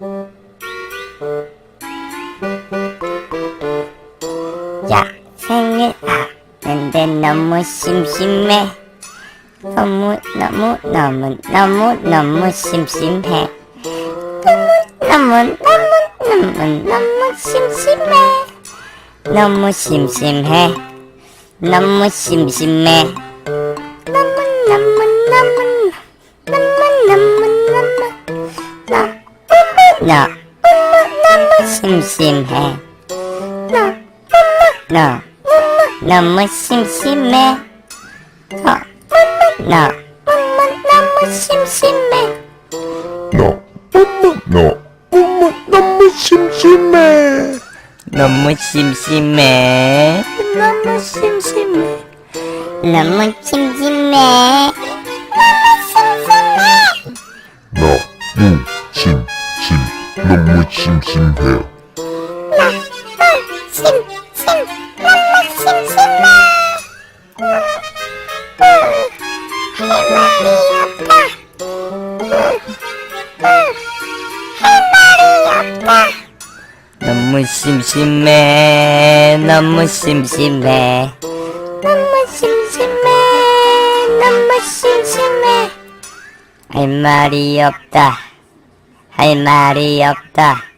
야, 생일 하는데 너무 심심해. 너무, 너무, 너무, 너무, 너무 심심해. 너무, 너무, 너무, 너무, 너무 심심해. 너무 심심해. 너무 심심해. 너무, 너무, 너무, 너무, 너, 너무 심심해. 너, 너, 너무 심심해. 너, 너, 너무 심심해. 너, 엄마, 너, 엄마, 너무 심심해. 너무 심심해. 너무 심심해. 너무 심심해. 너, 무, 심, 심, 너무 심심해. 심, 심, 너무 심심해. 할 말이 없다. 할 말이 없다. 너무 심심해. 너무 심심해. 너무 심심해. 너무 심심해. 할 말이 없다. 할 말이 없다.